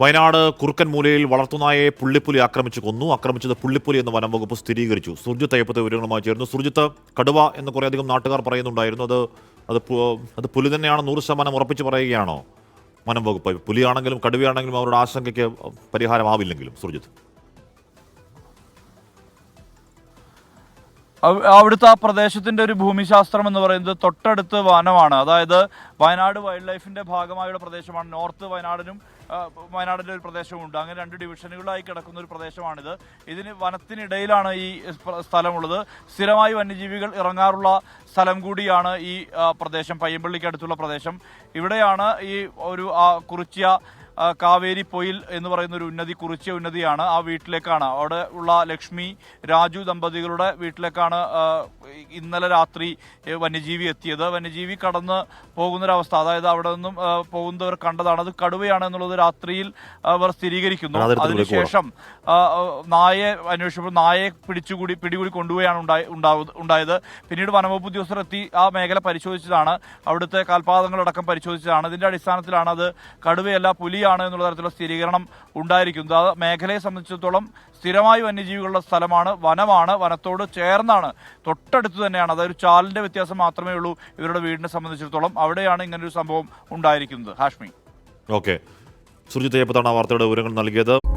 വയനാട് കുറുക്കൻമൂലയിൽ വളർത്തുനായെ പുള്ളിപ്പുലി ആക്രമിച്ചു കൊന്നു. ആക്രമിച്ചത് പുള്ളിപ്പുലി എന്ന് വനം വകുപ്പ് സ്ഥിരീകരിച്ചു. സുർജിത്ത് അയ്യപ്പത്തെ വിവരങ്ങളുമായി ചേർന്നു സുർജിത്ത് കടുവ എന്ന് കുറേയധികം നാട്ടുകാർ പറയുന്നുണ്ടായിരുന്നു. അത് അത് അത് പുലി തന്നെയാണ് നൂറ് ശതമാനം ഉറപ്പിച്ച് പറയുകയാണോ? വനം വകുപ്പ് പുലിയാണെങ്കിലും കടുവയാണെങ്കിലും അവരുടെ ആശങ്കയ്ക്ക് പരിഹാരമാവില്ലെങ്കിലും സുർജിത്ത്. അവിടുത്തെ ആ പ്രദേശത്തിന്റെ ഒരു ഭൂമിശാസ്ത്രം എന്ന് പറയുന്നത് തൊട്ടടുത്ത് വനമാണ്. അതായത് വയനാട് വൈൽഡ് ലൈഫിന്റെ ഭാഗമായുള്ള പ്രദേശമാണ്. നോർത്ത് വയനാടിനും വയനാടിന്റെ ഒരു പ്രദേശമുണ്ട് അങ്ങനെ രണ്ട് ഡിവിഷനുകളായി കിടക്കുന്ന ഒരു പ്രദേശമാണിത്. ഇതിന് വനത്തിനിടയിലാണ് ഈ സ്ഥലമുള്ളത്. സ്ഥിരമായി വന്യജീവികൾ ഇറങ്ങാറുള്ള സ്ഥലം കൂടിയാണ് ഈ പ്രദേശം. പയ്യമ്പള്ളിക്ക് അടുത്തുള്ള പ്രദേശം. ഇവിടെയാണ് ഈ ഒരു ആ, കാവേരി പൊയിൽ എന്ന് പറയുന്ന ഒരു ഉന്നതി കുറിച്ച ഉന്നതിയാണ് ആ വീട്ടിലേക്കാണ്. അവിടെ ഉള്ള ലക്ഷ്മി രാജു ദമ്പതികളുടെ വീട്ടിലേക്കാണ് ഇന്നലെ രാത്രി വന്യജീവി എത്തിയത്. വന്യജീവി കടന്ന് പോകുന്നൊരവസ്ഥ അതായത് അവിടെ നിന്നും പോകുന്നവർ കണ്ടതാണ്. അത് കടുവയാണ് എന്നുള്ളത് രാത്രിയിൽ അവർ സ്ഥിരീകരിക്കുന്നു. അതിനുശേഷം നായെ നായയെ അന്വേഷിച്ചപ്പോൾ നായയെ പിടിച്ചുകൂടി പിടികൂടി കൊണ്ടുപോയാണ് ഉണ്ടായി ഉണ്ടാവ- ഉണ്ടായത്. പിന്നീട് വനംവകുപ്പ് ഉദ്യോഗസ്ഥർ എത്തി ആ മേഖല പരിശോധിച്ചതാണ്. അവിടുത്തെ കാൽപാദങ്ങളടക്കം പരിശോധിച്ചതാണ്. ഇതിന്റെ അടിസ്ഥാനത്തിലാണ് അത് കടുവയല്ല പുലിയാണ് എന്നുള്ള തരത്തിലുള്ള സ്ഥിരീകരണം ഉണ്ടായിരിക്കുന്നത്. ആ മേഖലയെ സംബന്ധിച്ചിടത്തോളം സ്ഥിരമായി വന്യജീവികളുടെ സ്ഥലമാണ് വനമാണ് വനത്തോട് ചേർന്നാണ്. തൊട്ടടുത്ത് തന്നെയാണ്. അതായത് ചാലിന്റെ വ്യത്യാസം മാത്രമേ ഉള്ളൂ ഇവരുടെ വീടിനെ സംബന്ധിച്ചിടത്തോളം. അവിടെയാണ് ഇങ്ങനെ ഒരു സംഭവം ഉണ്ടായിരിക്കുന്നത്. ഹാഷ്മി. ഓക്കെ. സുർജിത്ത് അയ്യപ്പത്താണ് ആ വാർത്തയുടെ വിവരങ്ങൾ നൽകിയത്.